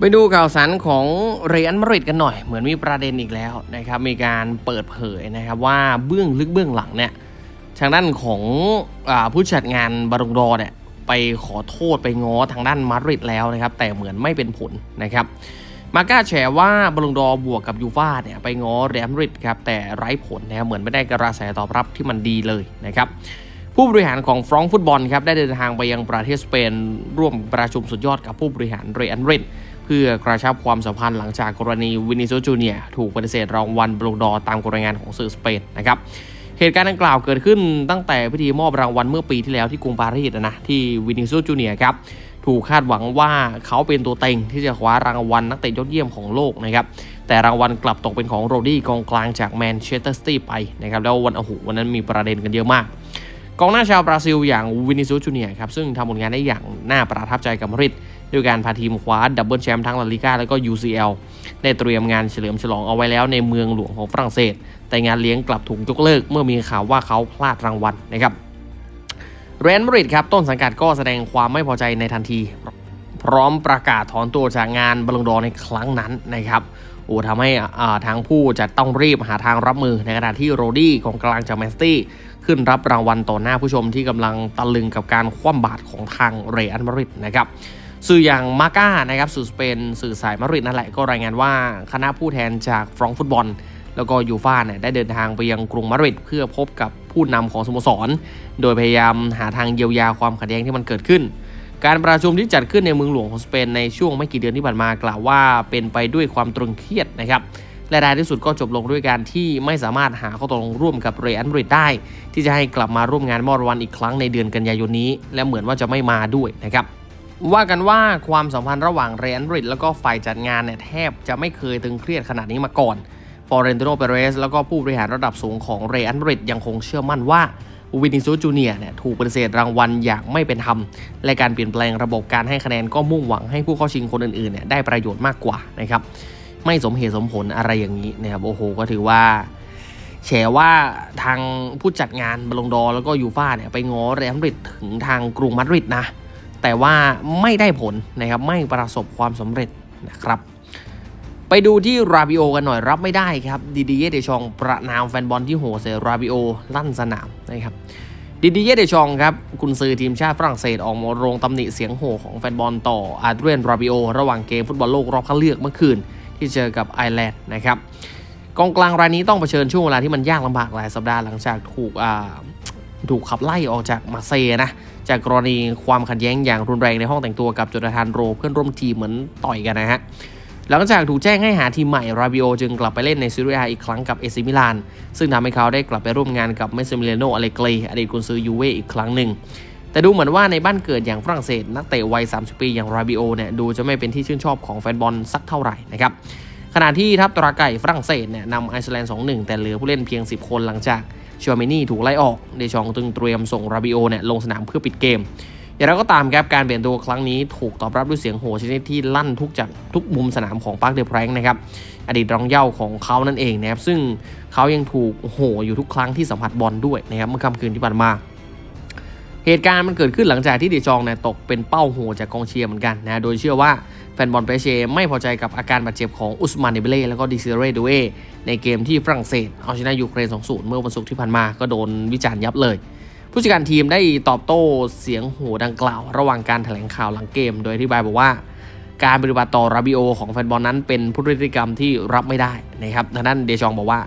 ไปดูข่าวสารของเรอัลมาริดกันหน่อย เหมือนมีประเด็นอีกแล้วนะครับมีการเปิดเผยนะครับว่าเบื้องลึกเบื้องหลังเนี่ยทางด้านของอผู้จัดงานบารงดอเนี่ยไปขอโทษไปง้อทางด้านมาริดแล้วนะครับแต่เหมือนไม่เป็นผลนะครับมาก้าแฉว่าบาลงดอบวกกับยูฟ่าเนี่ยไปง้อเรอัลมาริดครับแต่ไร้ผลนะครับเหมือนไม่ได้กระแสตอบรับที่มันดีเลยนะครับผู้บริหารของฟรองฟุตบอลครับได้เดินทางไปยังประเทศสเปนร่วมประชุมสุดยอดกับผู้บริหารเรอัลมาริด พื่อกระชับความสัมพันธ์หลังจากกรณีวินิโซจูเนียถูกปฏิเสธรางวัลบลงดอตามรายงานของสื่อสเปนนะครับเหตุการณ์ดังกล่าวเกิดขึ้นตั้งแต่พิธีมอบรางวัลเมื่อปีที่แล้วที่กรุงปารีสนะที่วินิโซจูเนียครับถูกคาดหวังว่าเขาเป็นตัวเต็งที่จะคว้ารางวัลนักเตะยอดเยี่ยมของโลกนะครับแต่รางวัลกลับตกเป็นของโรดี้กองกลางจากแมนเชสเตอร์ซิตี้ไปนะครับแล้ววันโอ้โหวันนั้นมีประเด็นกันเยอะมากกองหน้าชาวบราซิลอย่างวินิซูจูเนียครับซึ่งทำผลงานได้อย่างน่าประทับใจกับมาริด ด้วยการพาทีมคว้าดับเบิลแชมป์ทั้งลาลิก้าและก็ UCL ได้เตรียมงานเฉลิมฉลองเอาไว้แล้วในเมืองหลวงของฝรั่งเศส แต่งานเลี้ยงกลับถูกยกเลิกเมื่อมีข่าวว่าเขาพลาดรางวัลนะครับเรอัลมาริดครับต้นสังกัดก็แสดงความไม่พอใจในทันที พร้อมประกาศถอนตัวจากงานบอลลงดอในครั้งนั้นนะครับโอ้ทำให้อ่าทางผู้จะต้องรีบหาทางรับมือในขณะที่โรดี้ของกลางจากแมนสตี้ขึ้นรับรางวัลต่อหน้าผู้ชมที่กำลังตะลึงกับการคว่ำบาตรของทางเรอัลมาริดนะครับ สื่ออย่างมาก้านะครับสื่อสเปนสื่อสายมาดริดนั่นแหละก็รายงานว่าคณะผู้แทนจากฟรองก์ฟุตบอล แล้วก็ยูฟ่าเนี่ยได้เดินทางไปยังกรุงมาดริดเพื่อพบกับผู้นำของสโมสร โดยพยายามหาทางเยียวยาความขัดแย้งที่มันเกิดขึ้น การประชุมที่จัดขึ้นในเมืองหลวงของสเปนในช่วงไม่กี่เดือนที่ผ่านมากล่าวว่าเป็นไปด้วยความตรึงเครียดนะครับและท้ายที่สุดก็จบลงด้วยการที่ไม่สามารถหาข้อตกลงร่วมกับเรอัลมาริดได้ ที่จะให้กลับมาร่วมงานมอดวันอีกครั้งในเดือนกันยายนนี้ และเหมือนว่าจะไม่มาด้วยนะครับ ว่ากันว่าความสัมพันธ์ระหว่างเรอัลมาดริดแล้วก็ฝ่ายจัดงานเนี่ยแทบจะไม่เคยตึงเครียดขนาดนี้มาก่อนฟอเรนติโนเปเรสแล้วก็ผู้บริหารระดับสูงของเรอัลมาดริดยังคงเชื่อมั่นว่าวินิซูจูเนียเนี่ยถูกปฏิเสธรางวัลอย่างไม่เป็นธรรม และการเปลี่ยนแปลงระบบการให้คะแนนก็มุ่งหวังให้ผู้เข้าชิงคนอื่นๆเนี่ยได้ประโยชน์มากกว่านะครับไม่สมเหตุสมผลอะไรอย่างนี้นะครับโอ้โหก็ถือว่าแฉว่าทางผู้จัดงานบอลงดอแล้วก็ยูฟ่าเนี่ยไปง้อเรอัลมาดริดถึงทางกรุงมาดริดนะ แต่ว่าไม่ได้ผลนะครับไม่ประสบความสำเร็จนะครับไปดูที่ราบิโอกันหน่อยรับไม่ได้ครับดีดีเยเดชองประนามแฟนบอลที่โหเซราบิโอลั่นสนามนะครับดีดีเยเดชองครับกุนซือทีมชาติฝรั่งเศสออกมาโรงตำหนิเสียงโห่ของแฟนบอลต่ออาเดรียนราบิโอระหว่างเกมฟุตบอลโลกรอบคัดเลือกเมื่อคืน ที่เจอกับไอร์แลนด์นะครับกองกลางรายนี้ต้องเผชิญช่วงเวลาที่มันยากลำบากหลายสัปดาห์หลังจากถูกอ่า ถูกขับไล่ออกจากมาเซนะ จากกรณีความขัดแย้งอย่างรุนแรงในห้องแต่งตัวกับจนาธานโรเพื่อนร่วมทีมเหมือนต่อยกันนะฮะหลังจากถูกแจ้งให้หาทีมใหม่ ราบิโอจึงกลับไปเล่นในซีเรียอีกครั้งกับเอซิมิลาน ซึ่งทำให้เขาได้กลับไปร่วมงานกับเมสซิมิเลโนอเลเกรอดีตกุนซือยูเวอีกครั้งหนึ่ง แต่ดูเหมือนว่าในบ้านเกิดอย่างฝรั่งเศส นักเตะวัย 30 ปีอย่างราบิโอเนี่ยดูจะไม่เป็นที่ชื่นชอบของแฟนบอลสักเท่าไหร่นะครับ ขณะที่ทัพตราไก่ฝรั่งเศสเนี่ยนำไอซ์แลนด์ 2-1 แต่เหลือผู้เล่นเพียง 10 คนหลังจาก ชวามินี่ถูกไล่ออก เดชองจึงเตรียมส่งราบิโอเนี่ยลงสนามเพื่อปิดเกม อย่างไรก็ตามครับการเปลี่ยนตัวครั้งนี้ถูกตอบรับด้วยเสียงโห่ชนิดที่ลั่นทุกจากทุกมุมสนามของปาร์คเดอะแพรงนะครับอดีตรองเย่าของเขานั่นเองนะครับซึ่งเขายังถูกโห่อยู่ทุกครั้งที่สัมผัสบอลด้วยนะครับเมื่อค่ำคืนที่ผ่านมาเหตุการณ์มันเกิดขึ้นหลังจากที่เดจองเนี่ยตกเป็นเป้าโหจากกองเชียร์เหมือนกันนะ โดยเชื่อว่า แฟนบอลเปเชไม่พอใจกับอาการบาดเจ็บของอุสมานเดเบเล่แล้วก็ดิซิเรดูเอในเกมที่ฝรั่งเศสเอาชนะยูเครน 2-0 เมื่อวันศุกร์ที่ผ่านมาก็โดนวิจารณ์ยับเลย ผู้จัดการทีมได้ตอบโต้เสียงโห่ดังกล่าว ระหว่างการแถลงข่าวหลังเกม โดยอธิบายบอกว่า การปฏิบัติต่อราบิโอของแฟนบอลนั้นเป็นพฤติกรรมที่รับไม่ได้นะครับทางด้นเดชองบอกว่า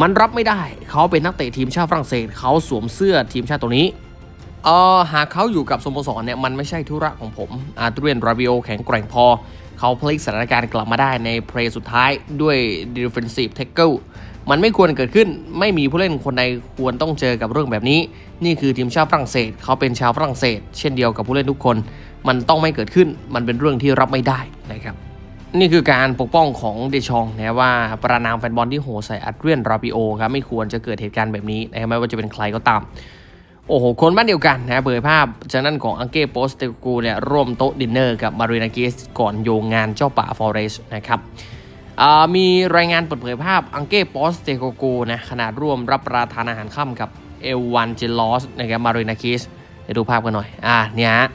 มันรับไม่ได้ เขาเป็นนักเตะทีมชาติฝรั่งเศสเขาสวมเสื้อทีมชาติตัวนี้ เออหากเขาอยู่กับสโมสรเนี่ยมันไม่ใช่ธุระของผมอาร์เตรียนราบิโอแข็งแกร่งพอ เขาพลิกสถานการณ์กลับมาได้ในเพลย์สุดท้ายด้วย defensive tackle มันไม่ควรเกิดขึ้นไม่มีผู้เล่นคนใดควรต้องเจอกับเรื่องแบบนี้ นี่คือทีมชาติฝรั่งเศส เขาเป็นชาวฝรั่งเศส เช่นเดียวกับผู้เล่นทุกคน มันต้องไม่เกิดขึ้น มันเป็นเรื่องที่รับไม่ได้นะครับนี่คือการปกป้องของเดชองนะว่าประนามแฟนบอลที่โหใส่อัดเรียนราบิโอครับไม่ควรจะเกิดเหตุการณ์แบบนี้นะไม่ว่าจะเป็นใครก็ตาม โอ้โห คนบ้านเดียวกันนะเผยภาพจากนั้นของอังเก้โปสเตกูเนี่ยร่วมโต๊ะดินเนอร์กับมารีนากิสก่อนโยงงานเจ้าป่าฟอเรสนะครับมีรายงานเปิดเผยภาพอังเก้โปสเตโกโกนะขนาดร่วมรับประทานอาหารค่ำกับเอวันเจลอสนะครับมารินาคิสเดี๋ยวดูภาพกันหน่อย อ่า เนี่ยฮะ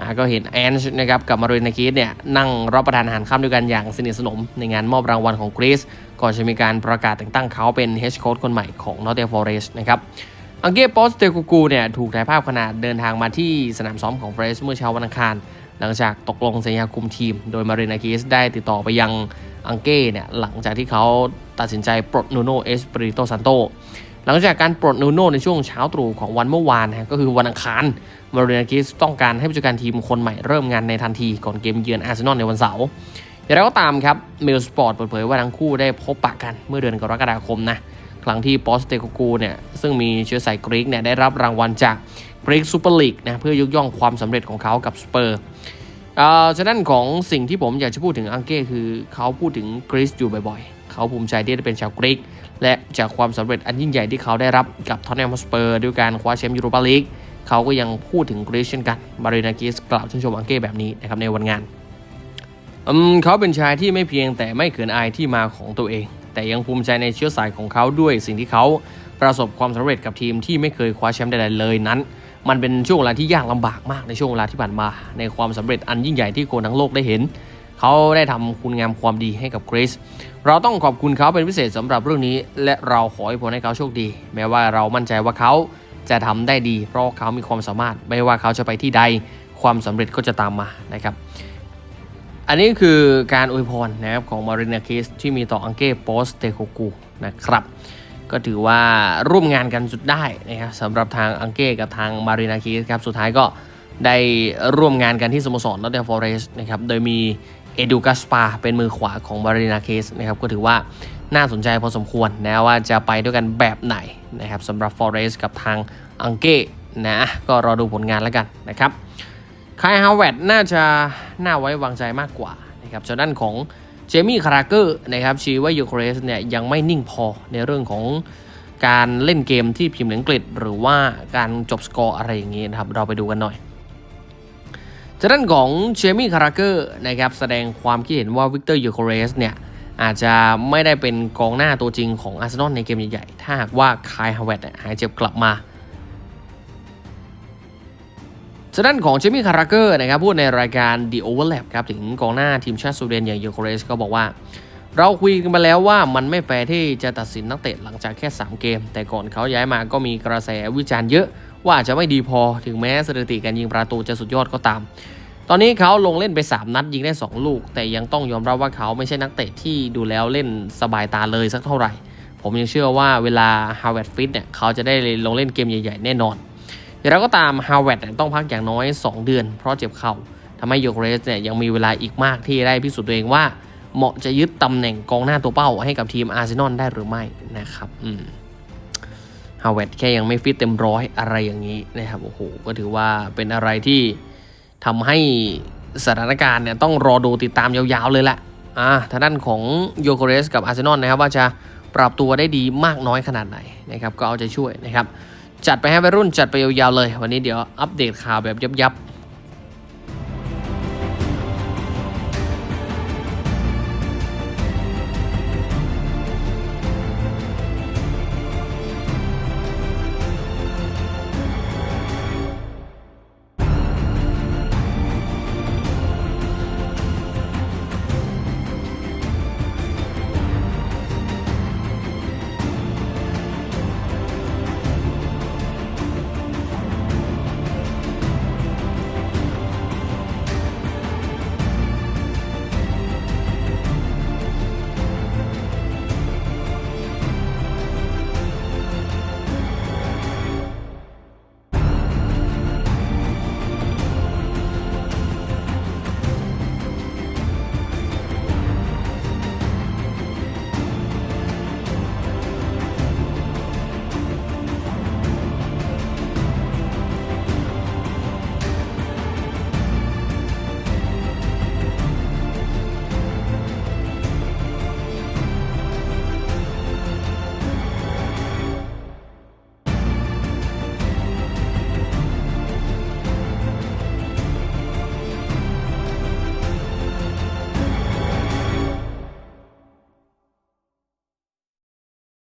อ่าก็เห็นแอนช์นะครับกับมารินาคิสเนี่ยนั่งรับประทานอาหารค่ำด้วยกันอย่างสนิทสนม ในงานมอบรางวัลของกรีซก่อนจะมีการประกาศแต่งตั้งเขาเป็นเฮดโค้ชคนใหม่ของนอตเทลฟอเรสต์นะครับ อังเก้โปสเตกูกูเนี่ยถูกถ่ายภาพขณะเดินทางมาที่สนามซ้อมของเฟรสเมื่อเช้าวันอังคาร หลังจากตกลงสัญญาคุมทีม โดยมารินาคิสได้ติดต่อไปยังอังเก้เนี่ยหลังจากที่เขาตัดสินใจปลดนูโนเอสปริโตซันโตหลังจากการปลดนูโน่ในช่วงเช้าตรู่ของวันเมื่อวานนะก็คือวันอังคารมารินากิสต้องการให้ผู้จัดการทีมคนใหม่เริ่มงานในทันทีก่อนเกมเยือนอาร์เซนอลในวันเสาร์อย่างไรก็ตามครับเมลสปอร์ตเปิดเผยว่าทั้งคู่ได้พบปะกันเมื่อเดือนกรกฎาคมนะ รั้งที่ปอสเตโกกูเนี่ยซึ่งมีเชื้อสายกรีกเนี่ยได้รับรางวัลจากกรีกซูเปอร์ลีกนะเพื่อยกย่องความสำเร็จของเขากับสเปอร์เอ่อฉะนั้นของสิ่งที่ผมอยากจะพูดถึงอังเก้คือเขาพูดถึงกรีซอยู่บ่อยๆ เขาภูมิใจที่ได้เป็นชาวกรีก และจากความสำเร็จอันยิ่งใหญ่ที่เขาได้รับกับทอนแนมสเปอร์ด้วยการคว้าแชมป์ยูโรปาลีกเขาก็ยังพูดถึงกรีซเช่นกันมารินากิสกล่าวชื่นชมอังเก้แบบนี้นะครับในวันงานเขาเป็นชายที่ไม่เพียงแต่ไม่เขินอายที่มาของตัวเอง แต่ยังภูมิใจในเชื้อสายของเขาด้วยสิ่งที่เขาประสบความสำเร็จกับทีมที่ไม่เคยคว้าแชมป์ใดๆเลยนั้น มันเป็นช่วงเวลาที่ยากลำบากมากในช่วงเวลาที่ผ่านมา ในความสำเร็จอันยิ่งใหญ่ที่คนทั้งโลกได้เห็น เขาได้ทำคุณงามความดีให้กับกรซเราต้องขอบคุณเขาเป็นพิเศษสำหรับเรื่องนี้ และเราขอให้ผลให้เขาโชคดี แม้ว่าเรามั่นใจว่าเขาจะทำได้ดี เพราะเขามีความสามารถ ไม่ว่าเขาจะไปที่ใด ความสำเร็จก็จะตามมานะครับ อันนี้คือการอวยพรนะครับของมารินาคิสที่มีต่ออังเก้โปสเตโคกูนะครับ ก็ถือว่าร่วมงานกันสุดได้นะครับสำหรับทางอังเก้กับทางมารินาคิสครับสุดท้ายก็ได้ร่วมงานกันที่สโมสรนอตเทลฟอเรสต์นะครับโดยมีเอดูกัสปาเป็นมือขวาของมารินาคิสนะครับก็ถือว่าน่าสนใจพอสมควรนะว่าจะไปด้วยกันแบบไหนนะครับสำหรับฟอเรสต์กับทางอังเก้นะก็รอดูผลงานแล้วกันนะครับ คายฮาวเวดน่าจะน่าไว้วางใจมากกว่านะครับจากด้านของเจมี่คาราเกอร์นะครับชี้ว่ายูเครสเนี่ยยังไม่นิ่งพอในเรื่องของการเล่นเกมที่พิมพ์อังกฤษ หรือว่าการจบสกอร์อะไรอย่างนี้นะครับเราไปดูกันหน่อยจากด้านของเจมี่คาราเกอร์นะครับแสดงความคิดเห็นว่าวิกเตอร์ยูเครสเนี่ยอาจจะไม่ได้เป็นกองหน้าตัวจริงของอาร์เซนอลในเกมใหญ่ๆ ถ้าหากว่าคายฮาวเวดหายเจ็บกลับมา ทางด้านของเจมี่คาราเกอร์นะครับพูดในรายการ The Overlap ครับถึงกองหน้าทีมชาติสวีเดนอย่างยูโคเรสก็บอกว่า เราคุยกันมาแล้วว่ามันไม่แฟร์ที่จะตัดสินนักเตะหลังจากแค่ 3 เกม แต่ก่อนเขาย้ายมาก็มีกระแสวิจารณ์เยอะว่าอาจจะไม่ดีพอถึงแม้สถิติการยิงประตูจะสุดยอดก็ตาม ตอนนี้เขาลงเล่นไป 3 นัดยิงได้ 2 ลูก แต่ยังต้องยอมรับว่าเขาไม่ใช่นักเตะที่ดูแล้วเล่นสบายตาเลยสักเท่าไหร่ ผมยังเชื่อว่าเวลาฮาวเวิร์ดฟิตเนี่ยเขาจะได้ลงเล่นเกมใหญ่ ๆ แน่นอน อย่างไรก็ตามฮาวเวดต้องพักอย่างน้อย 2 เดือน เพราะเจ็บเข่าทำให้โยโกเรสเนี่ยยังมีเวลาอีกมากที่ได้พิสูจน์ตัวเองว่า เหมาะจะยึดตำแหน่งกองหน้าตัวเป้าให้กับทีมอาร์เซนอลได้หรือไม่นะครับอืมฮาวเวดแค่ยังไม่ฟิตเต็มร้อยอะไรอย่างนี้นะครับโอ้โหก็ถือว่าเป็นอะไรที่ทำให้สถานการณ์เนี่ยต้องรอดูติดตามยาวๆเลยแหละอ่าทางด้านของโยโกเรสกับอาร์เซนอลนะครับว่าจะปรับตัวได้ดีมากน้อยขนาดไหนนะครับก็เอาใจช่วยนะครับ จัดไปให้วัยรุ่นจัดไปยาวๆเลย วันนี้เดี๋ยวอัปเดตข่าวแบบยับๆ